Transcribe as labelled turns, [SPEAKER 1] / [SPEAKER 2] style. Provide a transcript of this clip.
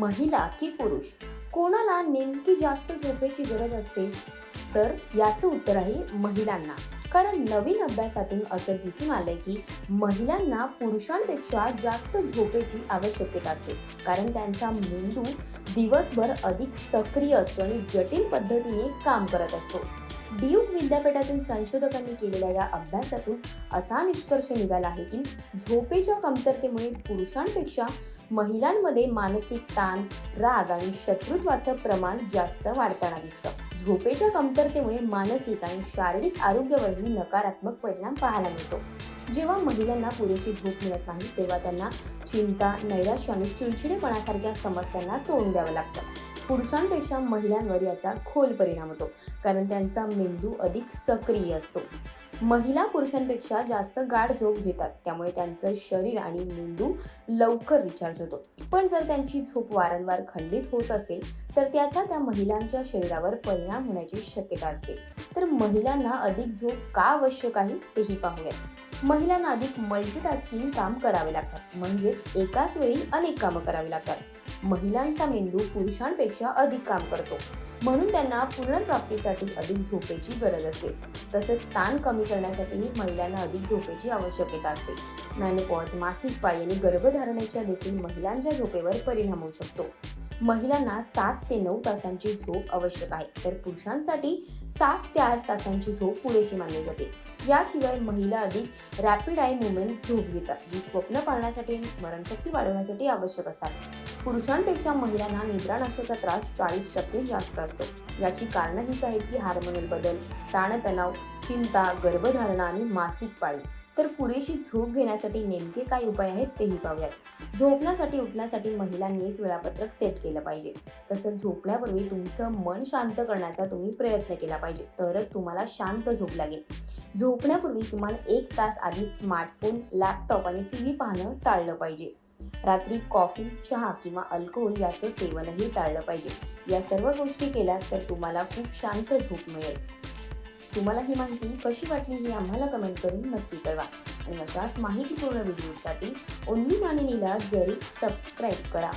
[SPEAKER 1] महिला की पुरुष कोणाला नेमकी जास्त झोपेची गरज असते? तर याचं उत्तर आहे महिलांना. कारण नवीन अभ्यासातून असं दिसून आलंय की महिलांना पुरुषांपेक्षा जास्त झोपेची आवश्यकता असते. कारण त्यांचा मेंदू दिवसभर अधिक सक्रिय असतो आणि जटिल पद्धतीने काम करत असतो. ड्यूक विद्यापीठातील संशोधकांनी केलेल्या या अभ्यासातून असा निष्कर्ष निघाला आहे की झोपेच्या कमतरतेमुळे पुरुषांपेक्षा महिलांमध्ये मानसिक ताण राग आणि शत्रुत्वाचं प्रमाण जास्त वाढताना दिसतं. झोपेच्या कमतरतेमुळे मानसिक आणि शारीरिक आरोग्यावरही नकारात्मक परिणाम पाहायला मिळतो. जेव्हा महिलांना पुरेशी झोप मिळत नाही तेव्हा त्यांना चिंता नैराश्य आणि चिडचिडेपणासारख्या समस्यांना तोंड द्यावं लागतं. पुरुषांपेक्षा महिलांवर याचा खोल परिणाम होतो कारण त्यांचा मेंदू अधिक सक्रिय असतो. महिला पुरुषांपेक्षा जास्त गाढ झोप घेतात त्यामुळे त्यांचं शरीर आणि मेंदू लवकर रिचार्ज होतो. पण जर त्यांची झोप वारंवार खंडित होत असेल तर त्याचा त्या महिलांच्या शरीरावर परिणाम होण्याची शक्यता असते. तर महिलांना अधिक झोप का आवश्यक आहे तेही पाहूयात. महिलांना अधिक मल्टीटास्किंग काम करावे लागतात म्हणजेच एकाच वेळी अनेक कामं करावी लागतात. महिलांचा मेंदू पुरुषांपेक्षा अधिक काम करतो. म्हणून त्यांना पुनर्प्राप्तीसाठी अधिक झोपेची गरज असते. तसेच ताण कमी करण्यासाठीही महिलांना अधिक झोपेची आवश्यकता असते. मॅनोपॉज मासिक पाळी आणि गर्भधारणेच्या देखील महिलांच्या झोपेवर परिणाम होऊ शकतो. महिलांना सात ते नऊ तासांची झोप आवश्यक आहे तर पुरुषांसाठी सात ते आठ तासांची झोप पुरेशी मानली जाते. याशिवाय महिला अधिक रॅपिड आय मुवमेंट झोप घेतात जी स्वप्न पाळण्यासाठी आणि स्मरणशक्ती वाढवण्यासाठी आवश्यक असतात. पुरुषांपेक्षा महिलांना निद्रानाशाचा त्रास चाळीस टक्के जास्त असतो. याची कारणं हीच आहेत की हार्मोनल बदल ताणतणाव चिंता गर्भधारणा आणि मासिक पाळी. तर पुरेशी झोप घेण्यासाठी नेमके काय उपाय आहेत तेही पाहूयात. झोपण्यासाठी उठण्यासाठी महिलांनी एक वेळापत्रक सेट केलं पाहिजे. तसंच झोपण्यापूर्वी तुमचं मन शांत करण्याचा तुम्ही प्रयत्न केला पाहिजे. तरच तुम्हाला शांत झोप लागेल. झोपण्यापूर्वी किमान एक तास आधी स्मार्टफोन लॅपटॉप आणि टी व्ही पाहणं टाळलं पाहिजे. रात्री कॉफी चहा किंवा अल्कोहोल याचं सेवनही टाळलं पाहिजे. या सर्व गोष्टी केल्या तर तुम्हाला खूप शांत झोप मिळेल. तुम्हाला ही माहिती कशी वाटली ही आम्हाला कमेंट करून नक्की कळवा. आणि अशाच माहितीपूर्ण व्हिडिओसाठी ओन्ली मानिनीला जरी सबस्क्राईब करा.